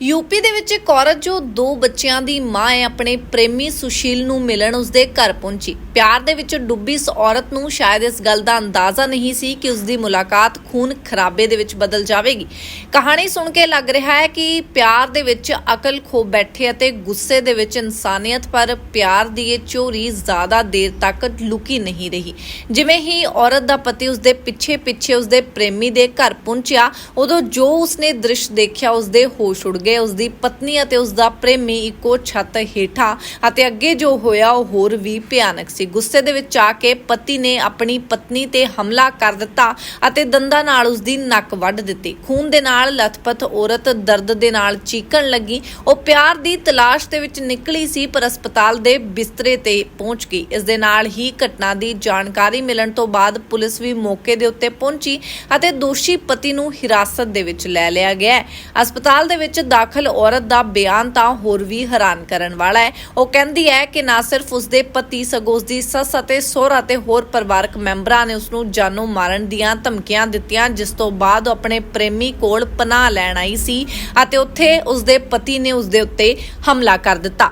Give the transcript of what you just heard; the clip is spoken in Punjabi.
ਯੂਪੀ ਦੇ ਵਿੱਚ ਇੱਕ ਔਰਤ ਜੋ ਦੋ ਬੱਚਿਆਂ ਦੀ ਮਾਂ ਹੈ, ਆਪਣੇ ਪ੍ਰੇਮੀ ਸੁਸ਼ੀਲ ਨੂੰ ਮਿਲਣ ਉਸਦੇ ਘਰ ਪਹੁੰਚੀ। ਪਿਆਰ ਦੇ ਵਿੱਚ ਡੁੱਬੀ ਇਸ ਔਰਤ ਨੂੰ ਸ਼ਾਇਦ ਇਸ ਗੱਲ ਦਾ ਅੰਦਾਜ਼ਾ ਨਹੀਂ ਸੀ ਕਿ ਉਸਦੀ ਮੁਲਾਕਾਤ ਖੂਨ ਖਰਾਬੇ ਦੇ ਵਿੱਚ ਬਦਲ ਜਾਵੇਗੀ। ਕਹਾਣੀ ਸੁਣ ਕੇ ਲੱਗ ਰਿਹਾ ਹੈ ਕਿ ਪਿਆਰ ਦੇ ਵਿੱਚ ਅਕਲ ਖੋ ਬੈਠੇ ਅਤੇ ਗੁੱਸੇ ਦੇ ਵਿੱਚ ਇਨਸਾਨੀਅਤ, ਪਰ ਪਿਆਰ ਦੀ ਇਹ ਚੋਰੀ ਜ਼ਿਆਦਾ ਦੇਰ ਤੱਕ ਲੁਕੀ ਨਹੀਂ ਰਹੀ। ਜਿਵੇਂ ਹੀ ਔਰਤ ਦਾ ਪਤੀ ਉਸਦੇ ਪਿੱਛੇ ਪਿੱਛੇ ਉਸਦੇ ਪ੍ਰੇਮੀ ਦੇ ਘਰ ਪਹੁੰਚਿਆ, ਉਦੋਂ ਜੋ ਉਸਨੇ ਦ੍ਰਿਸ਼ ਦੇਖਿਆ, ਉਸਦੇ ਹੋਸ਼ ਉੜ ਗਏ ਉਸਦੀ ਪਤਨੀ ਅਤੇ ਉਸਦਾ ਪ੍ਰੇਮੀ ਇੱਕੋ ਛੱਤ ਹੇਠਾਂ ਅਤੇ ਅੱਗੇ ਜੋ ਹੋਇਆ ਉਹ ਹੋਰ ਵੀ ਭਿਆਨਕ ਸੀ। ਗੁੱਸੇ ਦੇ ਵਿੱਚ ਆ ਕੇ ਪਤੀ ਨੇ ਆਪਣੀ ਪਤਨੀ ਤੇ ਹਮਲਾ ਕਰ ਦਿੱਤਾ ਅਤੇ ਦੰਦਾਂ ਨਾਲ ਉਸਦੀ ਨੱਕ ਵੱਢ ਦਿੱਤੀ। ਖੂਨ ਦੇ ਨਾਲ ਲਥਪਥ ਔਰਤ ਦਰਦ ਦੇ ਨਾਲ ਚੀਕਣ ਲੱਗੀ। ਉਹ ਪਿਆਰ ਦੀ ਤਲਾਸ਼ ਦੇ ਵਿੱਚ ਨਿਕਲੀ ਸੀ ਪਰ ਹਸਪਤਾਲ ਦੇ ਬਿਸਤਰੇ ਤੇ ਪਹੁੰਚ ਗਈ। ਇਸ ਦੇ ਨਾਲ ਹੀ ਘਟਨਾ ਦੀ ਜਾਣਕਾਰੀ ਮਿਲਣ ਤੋਂ ਬਾਅਦ ਪੁਲਿਸ ਵੀ ਮੌਕੇ ਦੇ ਉੱਤੇ ਪਹੁੰਚੀ ਅਤੇ ਦੋਸ਼ੀ ਪਤੀ ਨੂੰ ਹਿਰਾਸਤ ਦੇ ਵਿੱਚ ਲੈ ਲਿਆ ਗਿਆ ਹਸਪਤਾਲ ਦੇ ਵਿੱਚ ਦਾਖਲ ਔਰਤ ਦਾ ਬਿਆਨ ਤਾਂ ਹੋਰ ਵੀ ਹੈਰਾਨ ਕਰਨ ਵਾਲਾ ਹੈ। ਉਹ ਕਹਿੰਦੀ ਹੈ ਕਿ ਨਾ ਸਿਰਫ ਉਸਦੇ ਪਤੀ ਸਗੋਂ ਉਸਦੀ ਸੱਸ ਅਤੇ ਸਹੁਰਾ ਤੇ ਹੋਰ ਪਰਿਵਾਰਕ ਮੈਂਬਰਾਂ ਨੇ ਉਸ ਨੂੰ ਜਾਨੋਂ ਮਾਰਨ ਦੀਆਂ ਧਮਕੀਆਂ ਦਿੱਤੀਆਂ, ਜਿਸ ਤੋਂ ਬਾਅਦ ਉਹ ਆਪਣੇ ਪ੍ਰੇਮੀ ਕੋਲ ਪਨਾਹ ਲੈਣ ਆਈ ਸੀ ਅਤੇ ਉੱਥੇ ਉਸਦੇ ਪਤੀ ਨੇ ਉਸਦੇ ਉੱਤੇ ਹਮਲਾ ਕਰ ਦਿੱਤਾ।